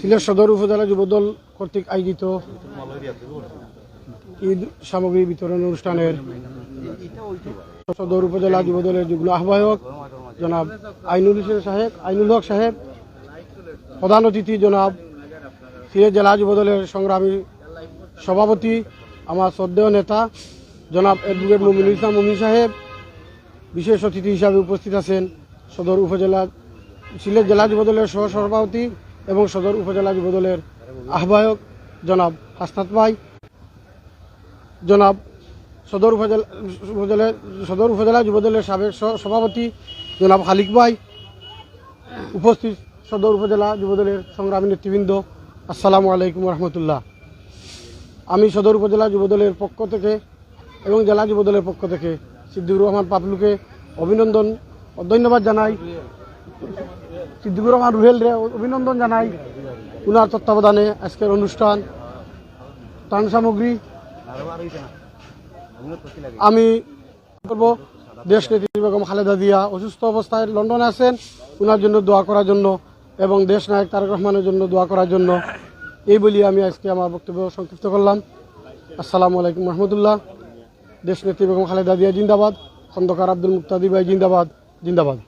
সিলেট সদর উপজেলা যুবদল কর্তৃক আয়োজিত ঈদ সামগ্রী বিতরণ অনুষ্ঠানের সদর উপজেলা যুবদলের যুগ্ম আহ্বায়ক জনাব আইনুল হোসেন সাহেব, আইনুল হক সাহেব, প্রধান অতিথি জনাব সিলেট জেলা যুবদলের সংগ্রামী সভাপতি, আমার শ্রদ্ধেয় নেতা জনাব অ্যাডভোকেট মুমিনুল ইসলাম মুমিন সাহেব, বিশেষ অতিথি হিসাবে উপস্থিত আছেন সদর উপজেলা, সিলেট জেলা যুবদলের সহ সভাপতি এবং সদর উপজেলা যুবদলের আহ্বায়ক জনাব হাসনাত ভাই। জনাব সদর উপজেলা সদর উপজেলা যুবদলের সাবেক সভাপতি জনাব খালিক ভাই। উপস্থিত সদর উপজেলা যুবদলের সংগ্রামী নেতৃবৃন্দ, আসসালামু আলাইকুম রহমতুল্লাহ। আমি সদর উপজেলা যুবদলের পক্ষ থেকে এবং জেলা যুবদলের পক্ষ থেকে সিদ্দিকুর রহমান পাপলুকে অভিনন্দন ধন্যবাদ জানাই। সিদ্দিকুর রহমান রুহেল রে অভিনন্দন জানাই। উনার তত্ত্বাবধানে আজকের অনুষ্ঠান। ত্রাণ সামগ্রী আমি করব। দেশ নেত্রী বেগম খালেদা দিয়া অসুস্থ অবস্থায় লন্ডনে আছেন। ওনার জন্য দোয়া করার জন্য এবং দেশ নায়ক তারেক রহমানের জন্য দোয়া করার জন্য। এই বলি আমি আজকে আমার বক্তব্য সংক্ষিপ্ত করলাম। আসসালামু আলাইকুম রহমতুল্লাহ। দেশ নেত্রী বেগম খালেদা দিয়া জিন্দাবাদ। খন্দকার আব্দুল মুক্তাদি ভাই জিন্দাবাদ। জিন্দাবাদ।